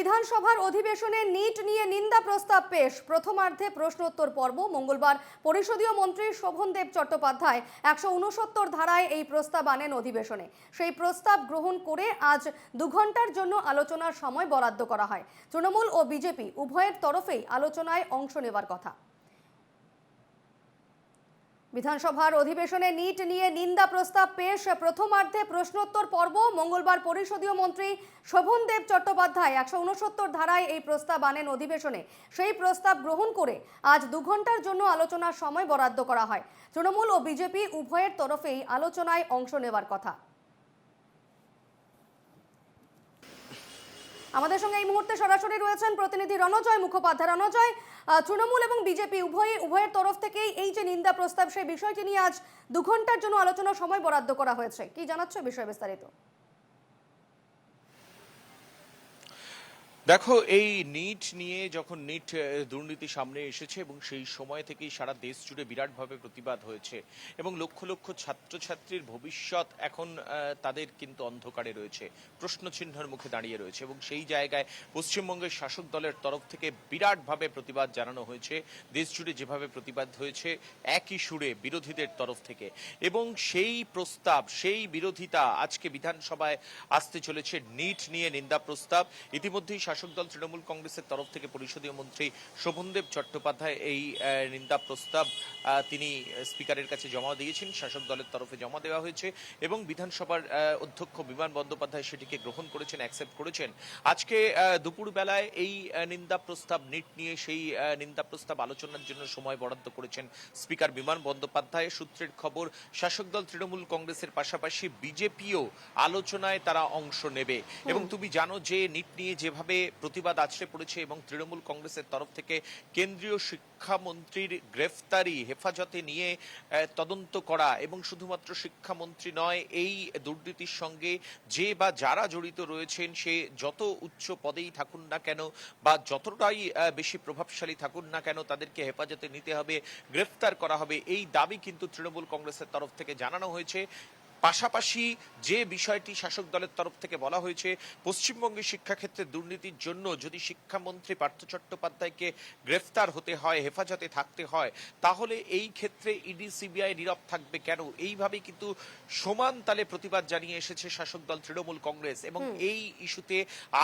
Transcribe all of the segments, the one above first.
বিধানসভার অধিবেশনে নিট নিয়ে নিন্দা প্রস্তাব পেশ। প্রথমার্ধে প্রশ্নোত্তর পর্ব। মঙ্গলবার পরিষদীয় মন্ত্রী শোভনদেব চট্টোপাধ্যায় একশো উনসত্তর ধারায় এই প্রস্তাব আনেন অধিবেশনে। সেই প্রস্তাব গ্রহণ করে আজ দু ঘণ্টার জন্য আলোচনার সময় বরাদ্দ করা হয়। তৃণমূল ও বিজেপি উভয়ের তরফেই আলোচনায় অংশ নেওয়ার কথা। বিধানসভার অধিবেশনে নিট নিয়ে নিন্দা প্রস্তাব পেশ প্রথমার্ধে প্রশ্নোত্তর পর্ব মঙ্গলবার পরিষদীয় মন্ত্রী শোভনদেব চট্টোপাধ্যায় একশো উনসত্তর ধারায় এই প্রস্তাব আনেন অধিবেশনে। সেই প্রস্তাব গ্রহণ করে আজ দু ঘণ্টার জন্য আলোচনার সময় বরাদ্দ করা হয়। তৃণমূল ও বিজেপি উভয়ের তরফেই আলোচনায় অংশ নেওয়ার কথা। আমাদের সঙ্গে এই মুহূর্তে সরাসরি রয়েছেন প্রতিনিধি রণজয় মুখোপাধ্যায়। রণজয় তৃণমূল এবং বিজেপি উভয়ে উভয়ের তরফ থেকেই এই যে নিন্দা প্রস্তাব, সেই বিষয়টি নিয়ে আজ দু ঘণ্টার জন্য আলোচনার সময় বরাদ্দ করা হয়েছে। কি জানাচ্ছ বিষয় বিস্তারিত? দেখো, এই নিট নিয়ে যখন নিট দুর্নীতি সামনে এসেছে এবং সেই সময় থেকেই সারা দেশ জুড়ে বিরাটভাবে প্রতিবাদ হয়েছে এবং লক্ষ লক্ষ ছাত্রছাত্রীর ভবিষ্যৎ এখন তাদের কিন্তু অন্ধকারে রয়েছে, প্রশ্নচিহ্নের মুখে দাঁড়িয়ে রয়েছে এবং সেই জায়গায় পশ্চিমবঙ্গের শাসক দলের তরফ থেকে বিরাটভাবে প্রতিবাদ জানানো হয়েছে, দেশ জুড়ে যেভাবে প্রতিবাদ হয়েছে একই সুরে বিরোধীদের তরফ থেকে এবং সেই প্রস্তাব, সেই বিরোধিতা আজকে বিধানসভায় আসতে চলেছে, নিট নিয়ে নিন্দা প্রস্তাব। ইতিমধ্যেই শাসক দল তৃণমূল কংগ্রেসের তরফ থেকে পরিষদীয় মন্ত্রী শোভনদেব চট্টোপাধ্যায় এই নিন্দা প্রস্তাব তিনি স্পিকারের কাছে জমা দিয়েছেন শাসক দলের তরফে জমা দেওয়া হয়েছে এবং বিধানসভার অধ্যক্ষ বিমান বন্দ্যোপাধ্যায় সেটিকে গ্রহণ করেছেন অ্যাকসেপ্ট করেছেন। আজকে আহ, দুপুরবেলায় এই নিন্দা প্রস্তাব নিট নিয়ে সেই নিন্দা প্রস্তাব আলোচনার জন্য সময় বরাদ্দ করেছেন স্পিকার বিমান বন্দ্যোপাধ্যায়। সূত্রের খবর শাসক দল তৃণমূল কংগ্রেসের পাশাপাশি বিজেপিও আলোচনায় তারা অংশ নেবে। এবং তুমি জানো যে নিট নিয়ে যেভাবে প্রতিবাদ আছড়ে পড়েছে এবং তৃণমূল কংগ্রেসের তরফ থেকে কেন্দ্রীয় শিক্ষামন্ত্রীর গ্রেফতারি হেফাজতে নিয়ে তদন্ত করা এবং শুধুমাত্র শিক্ষামন্ত্রী নয়, এই দুর্নীতির সঙ্গে যে বা যারা জড়িত রয়েছেন, সে যত উচ্চ পদেই থাকুন না কেন বা যতটাই বেশি প্রভাবশালী থাকুন না কেন, তাদেরকে হেফাজতে নিতে হবে, গ্রেফতার করা হবে। এই দাবি কিন্তু তৃণমূল কংগ্রেসের তরফ থেকে জানানো হয়েছে। পাশাপাশি যে বিষয়টি শাসক দলের তরফ থেকে বলা হয়েছে পশ্চিমবঙ্গের শিক্ষাক্ষেত্রে দুর্নীতির জন্য যদি শিক্ষামন্ত্রী পার্থ চট্টোপাধ্যায়কে গ্রেফতার হতে হয় হেফাজতে থাকতে হয় তাহলে এই ক্ষেত্রে ইডি সিবিআই নীরব থাকবে কেন? এইভাবে কিন্তু সমান তালে প্রতিবাদ জানিয়ে এসেছে শাসক দল তৃণমূল কংগ্রেস এবং এই ইস্যুতে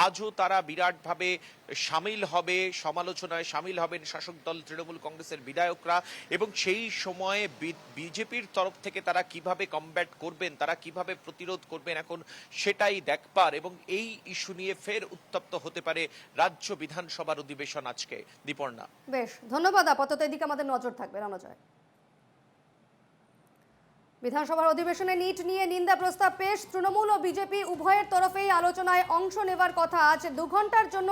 আজও তারা বিরাটভাবে সামিল হবে সমালোচনায় সামিল হবেন শাসক দল তৃণমূল কংগ্রেসের বিধায়করা এবং সেই সময়ে বিজেপির তরফ থেকে তারা কীভাবে কমব্যাট করবেন তারা কীভাবে প্রতিরোধ করবেন এখন সেটাই দেখবার এবং এই ইস্যু নিয়ে ফের উত্তপ্ত হতে পারে রাজ্য বিধানসভার অধিবেশন আজকে। দীপর্ণা। বেশ, ধন্যবাদ আপাতত। এদিকে আমাদের নজর থাকবে, রণজয়। বিধানসভার অধিবেশনে নিট নিয়ে নিন্দা প্রস্তাব পেশ তৃণমূল ও বিজেপি উভয়ের তরফেই আলোচনায় অংশ নেবার কথা আজ দু ঘণ্টার জন্য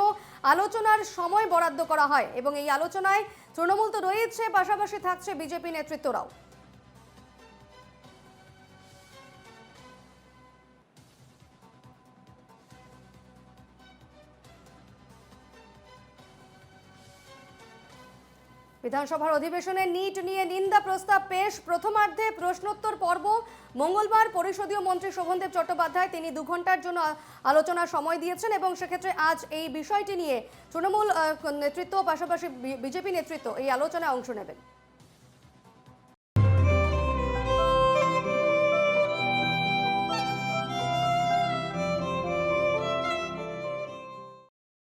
আলোচনার সময় বরাদ্দ করা হয় এবং এই আলোচনায় তৃণমূল তো রয়েছে, পাশাপাশি থাকছে বিজেপি নেতৃত্বরাও। বিধানসভার অধিবেশনে নিট নিয়ে নিন্দা প্রস্তাব পেশ। প্রথমার্ধে প্রশ্নোত্তর পর্ব। মঙ্গলবার পরিষদীয় মন্ত্রী শোভনদেব চট্টোপাধ্যায় তিনি দু ঘণ্টার জন্য আলোচনার সময় দিয়েছেন এবং সেক্ষেত্রে আজ এই বিষয়টি নিয়ে তৃণমূল নেতৃত্ব পাশাপাশি বিজেপি নেতৃত্ব এই আলোচনায় অংশ নেবেন।